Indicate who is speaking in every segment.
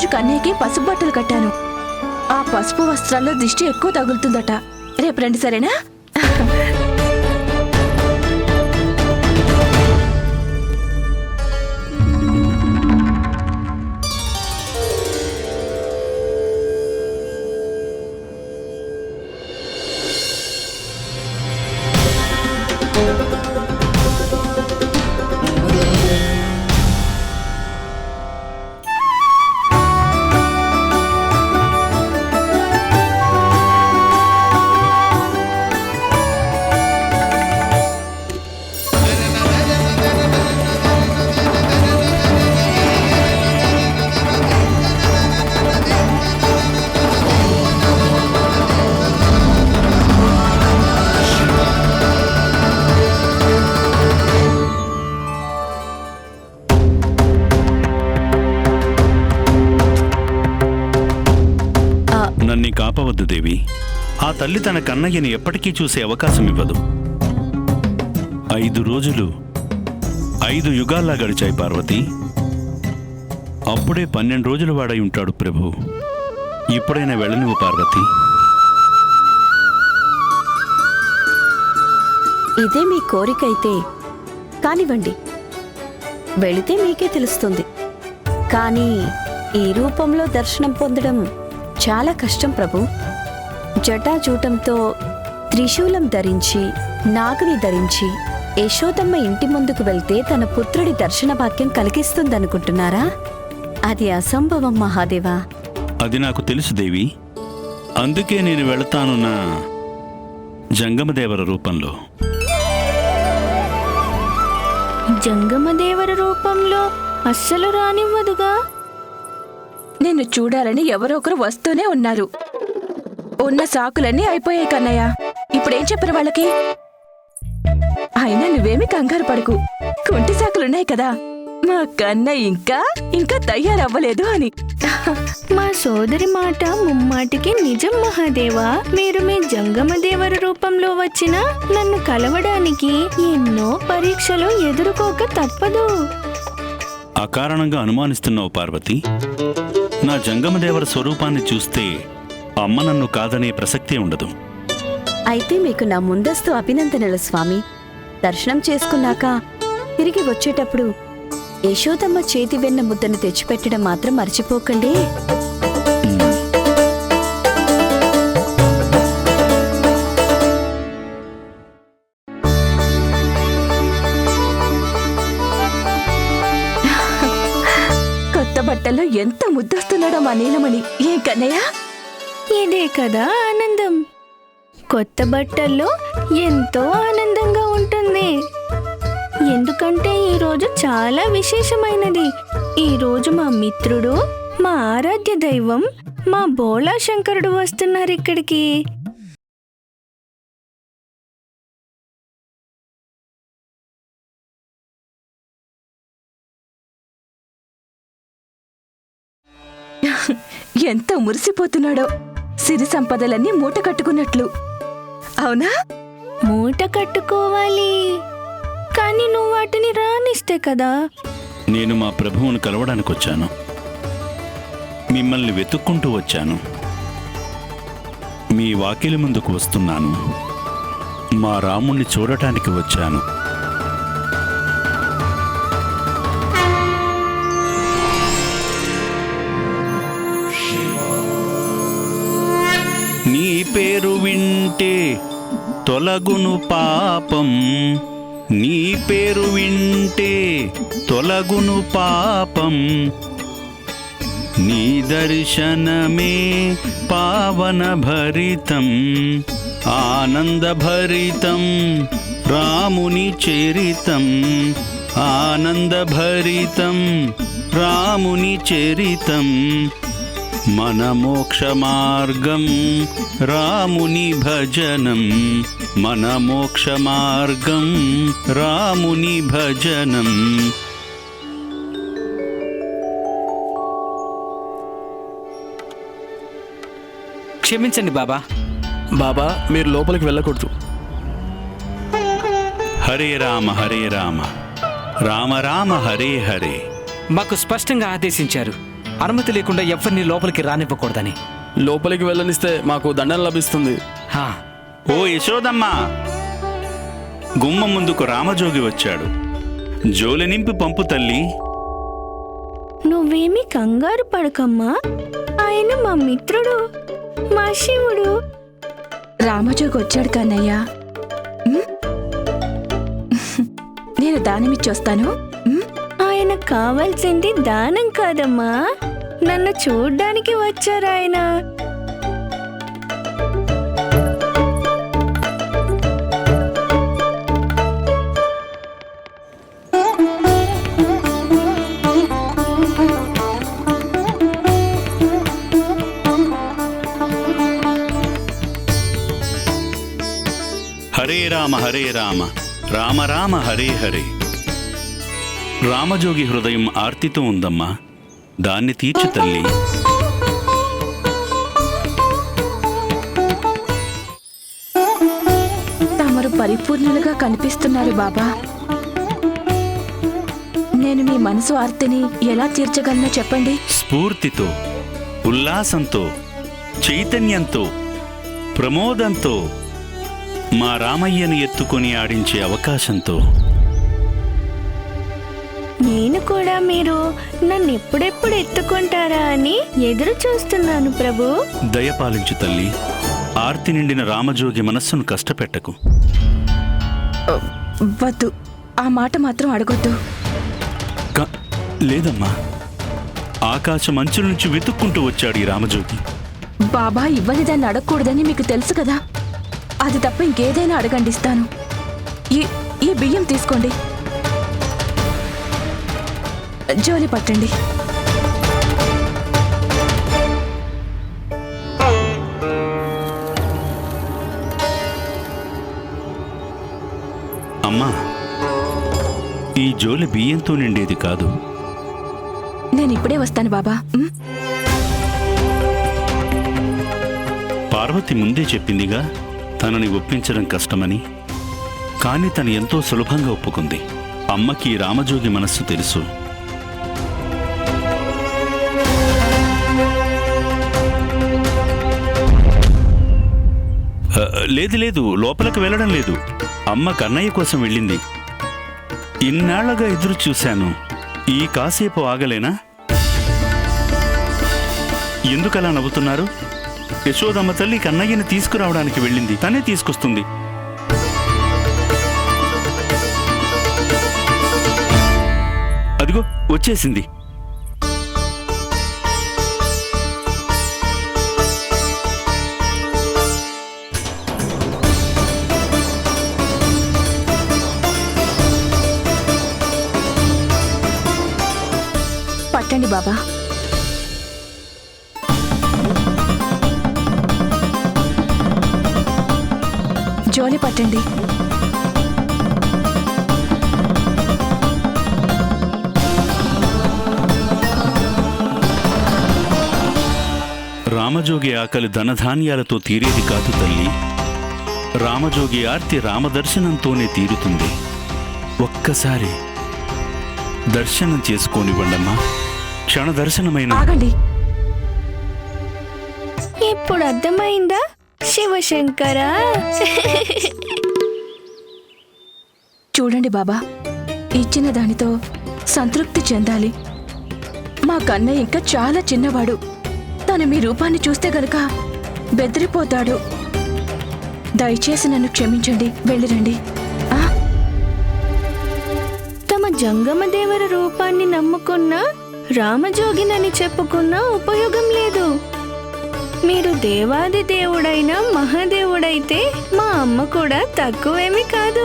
Speaker 1: రోజు కన్నయ్యకి పసుపు బట్టలు కట్టాను. ఆ పసుపు వస్త్రాల్లో దిష్టి ఎక్కువ తగులుతుందట. రేపు రండి సరేనా?
Speaker 2: తల్లి తన కన్నయ్యని ఎప్పటికీ చూసే అవకాశం ఇవ్వదు. ఐదు రోజులు ఐదు యుగాల్లా గడిచాయి పార్వతి. అప్పుడే పన్నెండు రోజులు వాడై ఉంటాడు ప్రభు. ఇప్పుడైనా వెళ్ళనివ్వు పార్వతి.
Speaker 3: ఇదే మీ కోరికైతే కానివ్వండి. వెళితే మీకే తెలుస్తుంది. కానీ ఈ రూపంలో దర్శనం పొందడం చాలా కష్టం ప్రభు. జటాజూటంతో త్రిశూలం ధరించి నాగుని ధరించి యశోదమ్మ ఇంటి ముందుకు వెళ్తే తన పుత్రుడి దర్శన భాగ్యం కలిగిస్తుందనుకుంటున్నారా? అది అసంభవం మహాదేవా.
Speaker 2: అది నాకు తెలుసు దేవి. అందుకే నేను వెళతాను నా జంగమదేవర రూపంలో.
Speaker 4: జంగమదేవర రూపంలో అస్సలు రానివ్వదుగా.
Speaker 1: నిన్ను చూడాలని ఎవరో ఒకరు వస్తూనే ఉన్నారు. ఉన్న సాకులన్నీ అయిపోయాయి కన్నయ్య. ఇప్పుడేం చెప్పరు వాళ్ళకి? అయినా నువ్వేమి కంగారు పడకు. కుంటి సాకులున్నాయి కదా. మా కన్నయ్య ఇంకా ఇంకా తయారవ్వలేదు అని.
Speaker 4: మా సోదరి మాట ముమ్మాటికి నిజం మహాదేవా. మీరు మీ జంగమదేవర రూపంలో వచ్చిన నన్ను కలవడానికి ఎన్నో పరీక్షలు ఎదుర్కోక తప్పదు.
Speaker 2: అకారణంగా అనుమానిస్తున్నావు పార్వతి. నా జంగమదేవర స్వరూపాన్ని చూస్తే అమ్మ నన్ను కాదనే ప్రసక్తే ఉండదు.
Speaker 3: అయితే మీకు నా ముందస్తు అభినందనలు స్వామి. దర్శనం చేసుకున్నాక తిరిగి వచ్చేటప్పుడు యశోదమ్మ చేతి వెన్న ముద్దను తెచ్చిపెట్టడం మాత్రం మర్చిపోకండి.
Speaker 1: కొత్త బట్టల్లో ఎంత ముద్దొస్తున్నాడో మా నీలమణి. ఏం కన్నయ్య?
Speaker 4: ఇదే కదా ఆనందం. కొత్త బట్టల్లో ఎంతో ఆనందంగా ఉంటుంది. ఎందుకంటే ఈరోజు చాలా విశేషమైనది. ఈ రోజు మా మిత్రుడు మా ఆరాధ్య దైవం మా బోళా శంకరుడు వస్తున్నారు ఇక్కడికి.
Speaker 1: ఎంత మురిసిపోతున్నాడో. సిరి సంపదలన్నీ మూట కట్టుకున్నట్లు. అవునా?
Speaker 4: మూట కట్టుకోవాలి. కానీ నువ్వు వాటిని రానిస్తే కదా.
Speaker 2: నేను మా ప్రభువును కలవడానికి వచ్చాను మిమ్మల్ని వెతుక్కుంటూ వచ్చాను. మీ వాకిలి ముందుకు వస్తున్నాను. మా రాముణ్ణి చూడటానికి వచ్చాను. తొలగును పాపం. నీ పేరు వింటే తొలగును పాపం. నీ దర్శనమే పావన భరితం. ఆనందభరితం రాముని చరితం. ఆనందభరితం రాముని చరితం. మన మోక్ష మార్గం రాముని భజనం. మన మోక్ష మార్గం రాముని భజనం.
Speaker 5: క్షమించండి బాబా.
Speaker 6: బాబా మీరు లోపలికి వెళ్ళకూడదు.
Speaker 2: హరే రామ హరే రామ. రామ రామ హరే హరే.
Speaker 5: మాకు స్పష్టంగా ఆదేశించారు. అనుమతి లేకుండా ఎవరిని లోపలికి రానివ్వకూడదని.
Speaker 6: లోపలికి వెళ్ళనిస్తే మాకు దండన లభిస్తుంది.
Speaker 5: హా,
Speaker 2: ఓ యశోదమ్మ. గుమ్మం ముందుకు రామజోగి వచ్చాడు. జోలి నింపి పంపు తల్లి.
Speaker 4: నువ్వేమి కంగారు పడకమ్మా. ఆయన మా మిత్రుడు మా శివుడు.
Speaker 1: రామజోగి వచ్చాడు కన్నయ్య. ఉమ్? నేను దానమిచ్చొస్తాను ఉమ్?
Speaker 4: ఆయన కావాల్సింది దానం కాదమ్మా. నన్ను చూడ్డానికి వచ్చారు ఆయన
Speaker 2: హరే రామ హరే రామ. రామ రామ హరే హరే. రామజోగి హృదయం ఆర్తితో ఉందమ్మా. దాన్ని తీర్చు తల్లి.
Speaker 1: తమరు పరిపూర్ణులుగా కనిపిస్తున్నారు బాబా. నేను మీ మనసు ఆర్తిని ఎలా తీర్చగలనో చెప్పండి?
Speaker 2: స్ఫూర్తితో ఉల్లాసంతో చైతన్యంతో ప్రమోదంతో మా రామయ్యను ఎత్తుకొని ఆడించే అవకాశంతో.
Speaker 4: నేను కూడా మీరు నన్ను ఎప్పుడెప్పుడు ఎత్తుకుంటారా అని ఎదురు చూస్తున్నాను ప్రభు.
Speaker 2: దయపాలించు తల్లి ఆర్తి నిండిన రామజోగి మనస్సును కష్టపెట్టకు.
Speaker 1: వద్దు ఆ మాట మాత్రం అడగొద్దు.
Speaker 2: లేదమ్మా ఆకాశం అంచు నుంచి వెతుక్కుంటూ వచ్చాడు ఈ రామజోగి.
Speaker 1: బాబా ఇవ్వని దాన్ని అడగకూడదని మీకు తెలుసు కదా? అది తప్ప ఇంకేదైనా అడగండి ఇస్తాను. ఈ ఈ బియ్యం తీసుకోండి. జోలి పట్టండి.
Speaker 2: అమ్మా ఈ జోలి బియ్యంతో నిండేది కాదు.
Speaker 1: నేను ఇప్పుడే వస్తాను బాబా?
Speaker 2: పార్వతి ముందే చెప్పిందిగా తనని ఒప్పించడం కష్టమని కానీ తను ఎంతో సులభంగా ఒప్పుకుంది. అమ్మకి రామజోగి మనస్సు తెలుసు. లేదు లేదు లోపలికి వెళ్ళడం లేదు. అమ్మ కన్నయ్య కోసం వెళ్ళింది. ఇన్నాళ్ళుగా ఎదురు చూశాను. ఈ కాసేపు ఆగలేనా? ఎందుకలా నవ్వుతున్నారు? యశోదమ్మ తల్లి కన్నయ్యని తీసుకురావడానికి వెళ్ళింది. తనే తీసుకొస్తుంది. అదిగో వచ్చేసింది.
Speaker 1: బాబా. జోలి పట్టండి.
Speaker 2: రామజోగి ఆకలి ధనధాన్యాలతో తీరేది కాదు తల్లి. రామజోగి ఆర్తి రామదర్శనంతోనే తీరుతుంది. ఒక్కసారి దర్శనం చేసుకోనివ్వండమ్మా. క్షణదర్శనమైన
Speaker 1: ఆగండి.
Speaker 4: ఇప్పుడు అర్థమైందా? శివశంకరా?
Speaker 1: చూడండి బాబా ఇచ్చిన దానితో సంతృప్తి చెందాలి. మా కన్నయ్య ఇంకా చాలా చిన్నవాడు. తను మీ రూపాన్ని చూస్తే గనుక బెదిరిపోతాడు. దయచేసి నన్ను క్షమించండి వెళ్ళిరండి.
Speaker 4: తమ జంగమదేవర రూపాన్ని నమ్ముకున్న రామజోగినని చెప్పుకున్నా ఉపయోగం లేదు. మీరు దేవాది దేవుడైన మహాదేవుడైతే మా అమ్మ కూడా తక్కువేమీ కాదు.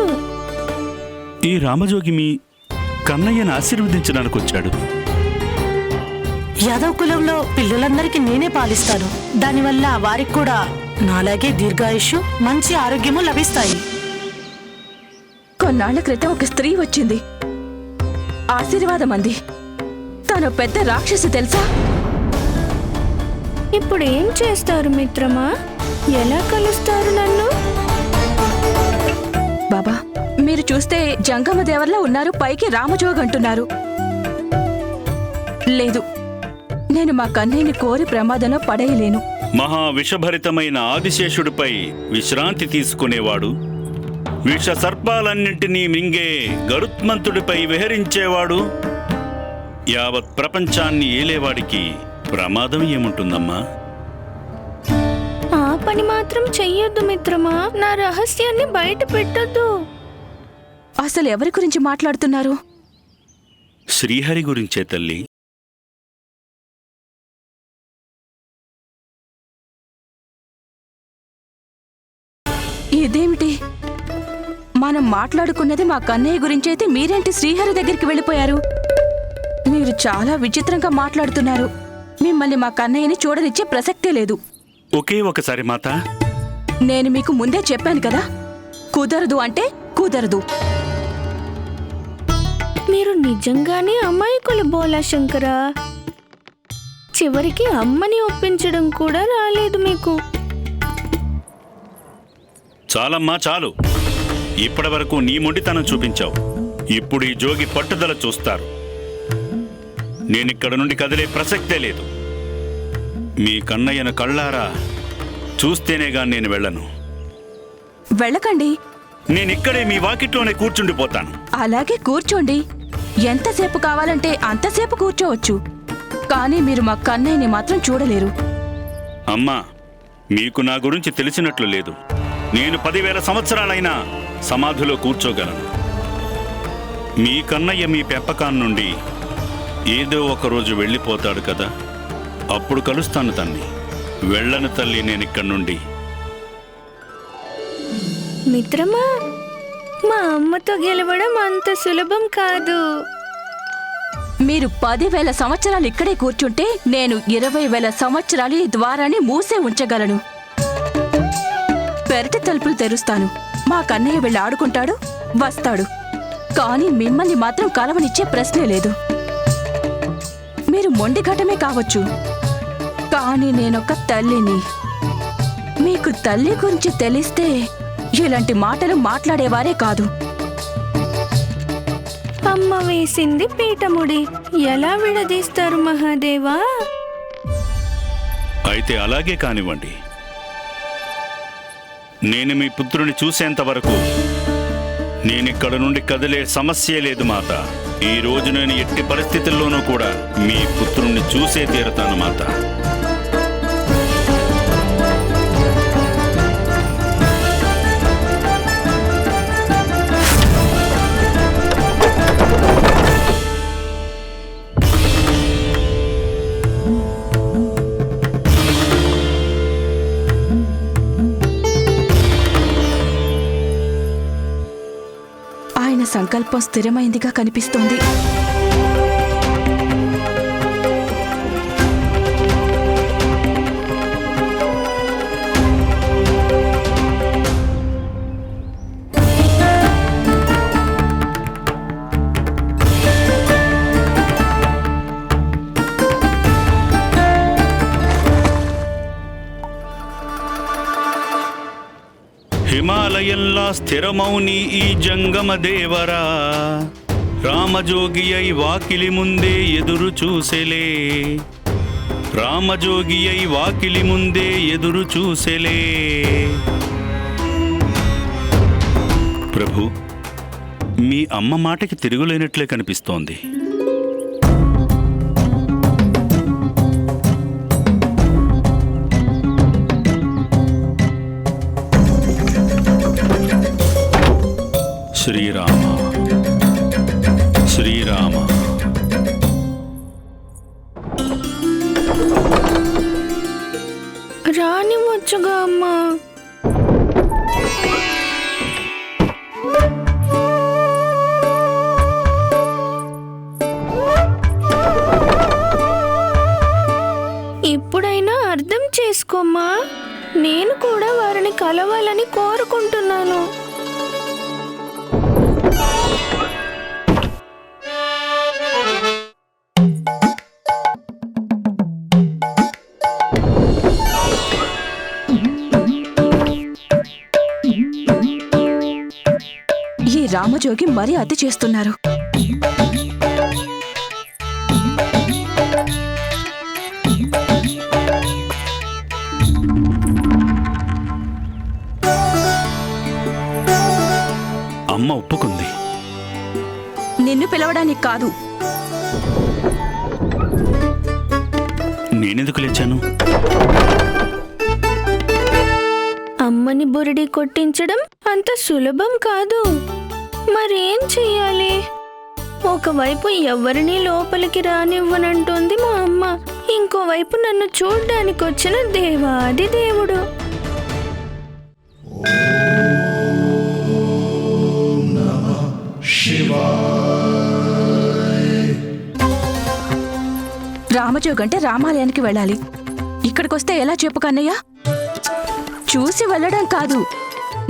Speaker 2: ఈ రామజోగి మీ కన్నయ్యను ఆశీర్వదించడానికి వచ్చాడు
Speaker 7: యాదవ్ కులంలో పిల్లలందరికీ నేనే పాలిస్తాను. దానివల్ల వారికి కూడా నాలాగే దీర్ఘాయుషు మంచి ఆరోగ్యము లభిస్తాయి.
Speaker 1: కొన్నాళ్ళ క్రితం ఒక స్త్రీ వచ్చింది. ఆశీర్వాదం అంది. తను పెద్ద రాక్షసి తెలుసా?
Speaker 4: ఇప్పుడు ఏం చేస్తారు మిత్రమా? ఎలా కలుస్తారు నన్ను?
Speaker 1: బాబా మీరు చూస్తే జంగమ దేవర్లా ఉన్నారు పైకి రామజోగ్ అంటున్నారు. లేదు నేను మా కన్నయ్యని కోరి ప్రమాదంలో పడేయలేను.
Speaker 2: మహా విషభరితమైన ఆదిశేషుడిపై విశ్రాంతి తీసుకునేవాడు. విష సర్పాలన్నింటినీ మింగే గరుత్మంతుడిపై విహరించేవాడు. యావత్ ప్రపంచాన్ని ఏలేవాడికి ప్రమాదం ఏముంటుందమ్మా?
Speaker 4: ఆ పని మాత్రం చెయ్యొద్దు మిత్రమా. నా రహస్యాన్ని బయట పెట్టొద్దు.
Speaker 1: అసలు ఎవరి గురించి మాట్లాడుతున్నారు?
Speaker 2: శ్రీహరి గురించే తల్లి.
Speaker 1: ఇదేమిటి? మనం మాట్లాడుకున్నది మా కన్నయ్య గురించి అయితే మీరేంటి శ్రీహరి దగ్గరికి వెళ్ళిపోయారు? మీరు చాలా విచిత్రంగా మాట్లాడుతున్నారు. మిమ్మల్ని మా కన్నయ్యని చూడనిచ్చే ప్రసక్తే లేదు.
Speaker 2: ఒకే ఒకసారి మాత.
Speaker 1: నేను మీకు ముందే చెప్పాను కదా కుదరదు అంటే కుదరదు.
Speaker 4: మీరు నిజంగానే అమాయకులు బోలా శంకరా? చివరికి అమ్మని ఒప్పించడం కూడా రాలేదు మీకు.
Speaker 2: చాలమ్మా చాలు. ఇప్పటి వరకు నీ మొండితనం చూపించావు. ఇప్పుడు ఈ జోగి పట్టుదల చూస్తారు. నేనిక్కడ నుండి కదిలే ప్రసక్తే లేదు. మీ కన్నయ్యను కళ్ళారా చూస్తేనేగా నేను వెళ్ళను.
Speaker 1: వెళ్ళకండి.
Speaker 2: నేనిక్కడే మీ వాకిట్లోనే కూర్చుండిపోతాను
Speaker 1: అలాగే కూర్చోండి. ఎంతసేపు కావాలంటే అంతసేపు కూర్చోవచ్చు. కానీ మీరు మా కన్నయ్యని మాత్రం చూడలేరు.
Speaker 2: అమ్మా మీకు నా గురించి తెలిసినట్లు లేదు. నేను పదివేల సంవత్సరాలైనా సమాధిలో కూర్చోగలను. మీ కన్నయ్య మీ పెంపకాన్ నుండి ఏదో ఒక రోజు వెళ్ళిపోతాడు కదా. అప్పుడు కలుస్తాను తన్ని. వెళ్ళను తల్లి నేనిక్కడి నుండి.
Speaker 4: మిత్రమా మా అమ్మతో గెలవడం అంత సులభం కాదు.
Speaker 1: మీరు పదివేల సంవత్సరాలు ఇక్కడే కూర్చుంటే నేను ఇరవై వేల సంవత్సరాలు ఈ ద్వారాన్ని మూసే ఉంచగలను. పెరటి తలుపులు తెరుస్తాను. మా కన్నయ్య వెళ్ళి ఆడుకుంటాడు వస్తాడు. కానీ మిమ్మల్ని మాత్రం కలవనిచ్చే ప్రశ్నే లేదు. మీరు మొండి ఘటమే కావచ్చు. కానీ నేనొక తల్లిని. మీకు తల్లి గురించి తెలిస్తే ఇలాంటి మాటలు మాట్లాడేవారే కాదు.
Speaker 4: అమ్మ వేసింది పీఠముడి. ఎలా విడదీస్తారు మహాదేవా?
Speaker 2: అయితే అలాగే కానివ్వండి. నేను మీ పుత్రుని చూసేంత వరకు నేనిక్కడ నుండి కదిలే సమస్య లేదు మాత. ఈ రోజు నేను ఎట్టి పరిస్థితుల్లోనూ కూడా మీ పుత్రుణ్ణి చూసే తీరతాను మాత.
Speaker 1: సంకల్పం స్థిరమైందిగా కనిపిస్తోంది.
Speaker 2: స్థిరమౌని ఈ జంగమ దేవరా రామజోగి అయి వాకిలి ముందే ఎదురు చూసెలే రామజోగి అయి వాకిలి ముందే ఎదురు చూసెలే ప్రభు మీ అమ్మ మాటకి తిరుగులేనట్లే కనిపిస్తోంది శ్రీరామ శ్రీరామ.
Speaker 4: రానివ్వచ్చుగా అమ్మా. ఇప్పుడైనా అర్థం చేసుకోమ్మా నేను కూడా వారిని కలవాలని కోరుకుంటున్నాను.
Speaker 1: జోగి మరీ అతి చేస్తున్నారు. అమ్మ ఒప్పుకుంది. నిన్ను పిలవడానికి కాదు.
Speaker 2: నేనెందుకు లేచాను?
Speaker 4: అమ్మని బురిడి కొట్టించడం అంత సులభం కాదు. మరేం చెయ్యాలి? ఒకవైపు ఎవరిని లోపలికి రానివ్వనంటుంది మా అమ్మ. ఇంకోవైపు నన్ను చూడ్డానికి వచ్చిన దేవాది దేవుడు.
Speaker 1: రామజోగ్ అంటే రామాలయానికి వెళ్ళాలి. ఇక్కడికొస్తే ఎలా చెప్పు కన్నయ్య? చూసి వెళ్ళడం కాదు.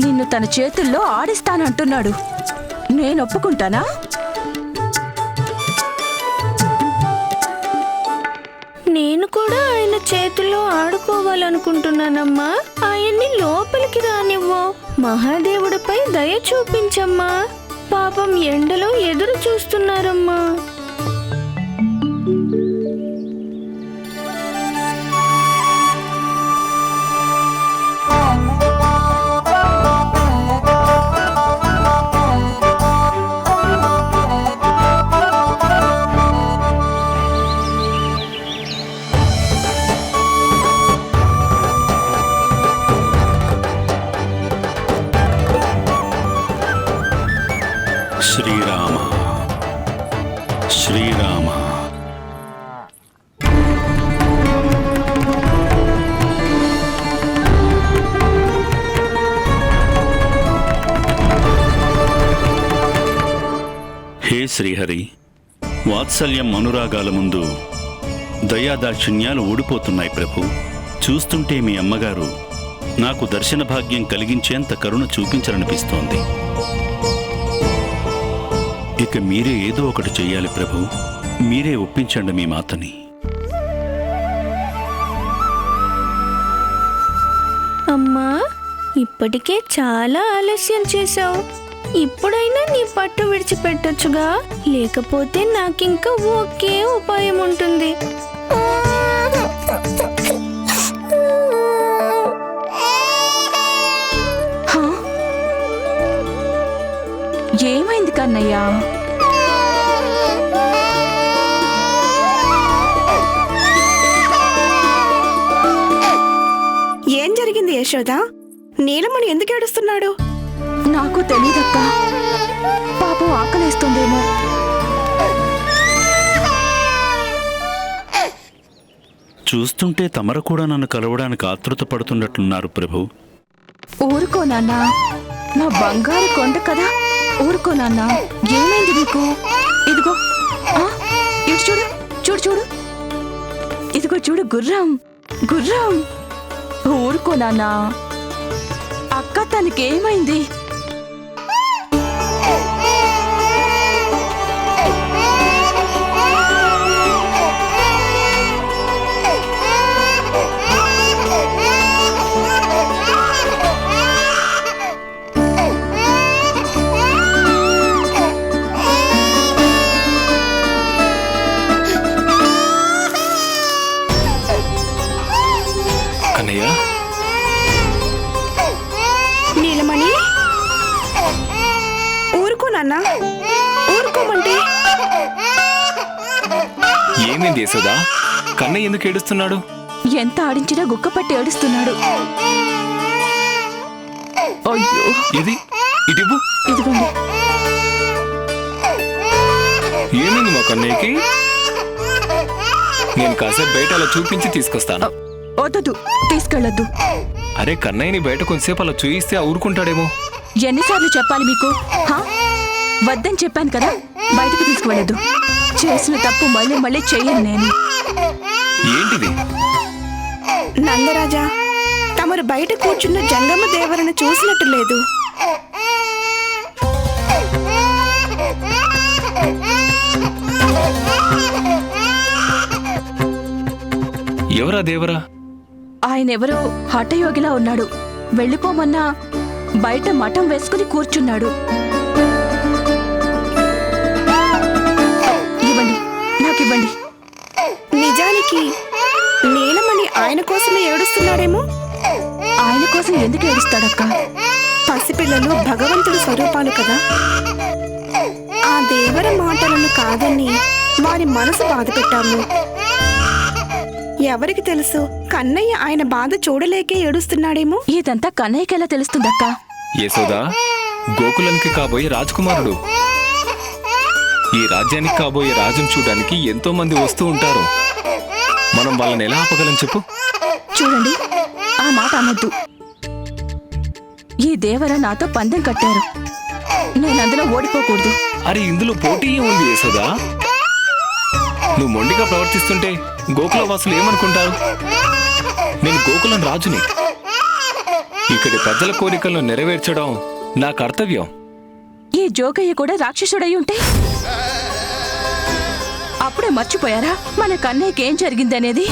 Speaker 1: నిన్ను తన చేతుల్లో ఆడిస్తానంటున్నాడు. నేను ఒప్పుకుంటానా?
Speaker 4: నేను కూడా ఆయన చేతిలో ఆడుకోవాలనుకుంటున్నానమ్మా. ఆయన్ని లోపలికి రానివ్వు. మహాదేవుడిపై దయ చూపించమ్మా. పాపం ఎండలో ఎదురు చూస్తున్నారమ్మా.
Speaker 2: శ్రీహరి. వాత్సల్యం అనురాగాల ముందు దయాదాక్షిణ్యాలు ఊడిపోతున్నాయి ప్రభు. చూస్తుంటే మీ అమ్మగారు నాకు దర్శన భాగ్యం కలిగించేంత కరుణ చూపించాలనిపిస్తోంది. ఇక మీరే ఏదో ఒకటి చెయ్యాలి ప్రభు. మీరే ఒప్పించండి మీ మాతని.
Speaker 4: అమ్మా ఇప్పటికే చాలా ఆలస్యం చేశావు. ఇప్పుడైనా నీ పట్టు విడిచిపెట్టొచ్చుగా? లేకపోతే నాకింకా ఒకే ఉపాయం ఉంటుంది.
Speaker 1: హా? ఏమైంది కన్నయ్య?
Speaker 8: ఏం జరిగింది యశోద? నీలమణి ఎందుకు ఏడుస్తున్నాడు?
Speaker 1: నాకు తెలీదక్క. పాపం ఆకలేస్తుందేమో.
Speaker 2: చూస్తుంటే తమరు కూడా నన్ను కలవడానికి ఆతృత పడుతున్నట్లున్నారు ప్రభు.
Speaker 1: ఊరుకో నాన్న. నా బంగారు కొండ కదా. ఊరుకో నాన్న. ఏమైంది నీకు? ఇదిగో. ఆ, ఇటు చూడు. చూడు చూడు. ఇదిగో చూడు గుర్రం. గుర్రం. ఊరుకో నాన్న. అక్క తనకేమైంది?
Speaker 6: ఎందుకు ఏడుస్తున్నాడు?
Speaker 1: ఎంత ఆడించినా ఏడుస్తున్నాడు. అయ్యో
Speaker 6: ఇది? ఇటివ్వు
Speaker 1: ఇదిగోండి.
Speaker 6: ఏమైంది మా కన్నయ్యకి? నేను కాసేపు బయట అలా చూపించి తీసుకొస్తాను.
Speaker 1: వద్దదు తీసుకెళ్ళొద్దు.
Speaker 6: అరే కన్నయ్యని బయట కొంతసేపు అలా చూయిస్తే ఊరుకుంటాడేమో.
Speaker 1: ఎన్నిసార్లు చెప్పాలి మీకు? హా? వద్దని చెప్పాను కదా బయటకు తీసుకువెళ్ళదు చేసిన తప్పు మళ్ళీ మళ్ళీ చెయ్యను నేను.
Speaker 6: ఏంటిది?
Speaker 8: నందరాజా తమరు బయట కూర్చున్న జంగమ దేవరను చూసినట్టు లేదు.
Speaker 6: ఎవరా దేవరా?
Speaker 1: ఆయన ఎవరో హఠయోగిలా ఉన్నాడు. వెళ్ళిపోమన్నా బయట మఠం వేసుకుని కూర్చున్నాడు. ఇవ్వండి నాకివ్వండి.
Speaker 8: నిజానికి నీలమణి ఆయన కోసమే ఏడుస్తున్నాడేమో
Speaker 1: ఆయన కోసం ఎందుకు ఏడుస్తాడక్క?
Speaker 8: పసిపిల్లలు భగవంతుడి స్వరూపాలు కదా. ఆ దేవర మాటలను కాదని వారి మనసు బాధ పెట్టాము. ఎవరికి తెలుసు? కన్నయ్య ఆయన బాధ చూడలేకే ఏడుస్తున్నాడేమో?
Speaker 1: ఇదంతా కన్నయ్యకెలా తెలుస్తుందక్కా?
Speaker 6: యశోదా గోకులానికి కాబోయే రాజకుమారుడు. ఈ రాజ్యానికి కాబోయే రాజును చూడడానికి ఎంతో మంది వస్తూ ఉంటారు. మనం వాళ్ళని ఎలా ఆపగలం చెప్పు?
Speaker 1: చూడండి ఆ మాట అనొద్దు. ఈ దేవర నాతో పందెం కట్టారు. నేను అందులో ఓడిపోకూడదు.
Speaker 6: అరే ఇందులో పోటీ ఉంది యశోదా? నువ్వు మొండిగా ప్రవర్తిస్తుంటే గోకుల వాసులు ఏమనుకుంటారు? నేను గోకులం రాజుని. ఇక్కడి ప్రజల కోరికలను నెరవేర్చడం నా కర్తవ్యం.
Speaker 1: ఈ జోగయ్య కూడా రాక్షసుడై ఉంటే అప్పుడే మర్చిపోయారా? మన కన్నయ్యకి ఏం జరిగిందనేది?